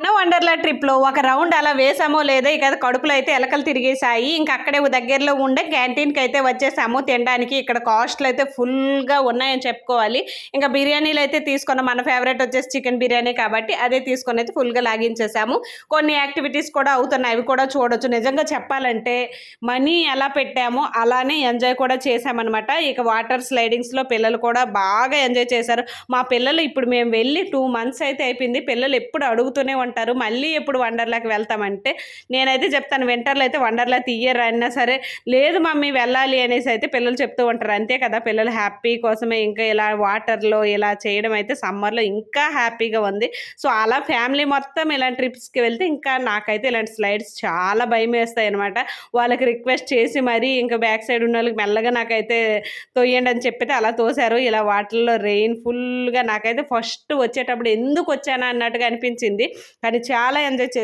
మన వండర్లా ట్రిప్లో ఒక రౌండ్ అలా వేసామో లేదో ఇక కడుపులో అయితే ఎలకలు తిరిగేసాయి ఇంకా అక్కడే దగ్గరలో ఉండే క్యాంటీన్కి అయితే వచ్చేసాము. తినడానికి ఇక్కడ కాస్ట్లు అయితే ఫుల్గా ఉన్నాయని చెప్పుకోవాలి. ఇంకా బిర్యానీలు అయితే తీసుకున్నాం. మన ఫేవరెట్ వచ్చేసి చికెన్ బిర్యానీ కాబట్టి అదే తీసుకొని అయితే ఫుల్గా లాగించేసాము. కొన్ని యాక్టివిటీస్ కూడా అవుతున్నాయి. అవి కూడా చూడొచ్చు. నిజంగా చెప్పాలంటే మనీ ఎలా పెట్టామో అలానే ఎంజాయ్ కూడా చేసామన్నమాట ఇక వాటర్ స్లైడింగ్స్లో పిల్లలు కూడా బాగా ఎంజాయ్ చేశారు. మా పిల్లలు ఇప్పుడు మేము వెళ్ళి టూ మంత్స్ అయితే అయిపోయింది. పిల్లలు ఎప్పుడు అడుగుతూనే ఉంటారు. మళ్ళీ ఎప్పుడు వండర్లాకి వెళ్తామంటే నేనైతే చెప్తాను వింటర్లో అయితే వండర్లా తీయరు అయినా సరే. లేదు మమ్మీ వెళ్ళాలి అనేసి అయితే పిల్లలు చెప్తూ ఉంటారు. అంతే కదా పిల్లలు హ్యాపీ కోసమే ఇంకా ఇలా వాటర్లో ఇలా చేయడం అయితే సమ్మర్లో ఇంకా హ్యాపీగా ఉంది. సో అలా ఫ్యామిలీ మొత్తం ఇలాంటి ట్రిప్స్కి వెళ్తే ఇంకా నాకైతే ఇలాంటి స్లైడ్స్ చాలా భయం వేస్తాయి అనమాట వాళ్ళకి రిక్వెస్ట్ చేసి మరీ ఇంకా బ్యాక్ సైడ్ ఉన్న వాళ్ళకి మెల్లగా నాకైతే తోయండి అని చెప్పితే అలా తోశారు. ఇలా వాటర్లో రెయిన్ ఫుల్గా నాకైతే ఫస్ట్ వచ్చేటప్పుడు ఎందుకు వచ్చానా అన్నట్టుగా అనిపించింది. కానీ చాలా ఎంజాయ్ చేసి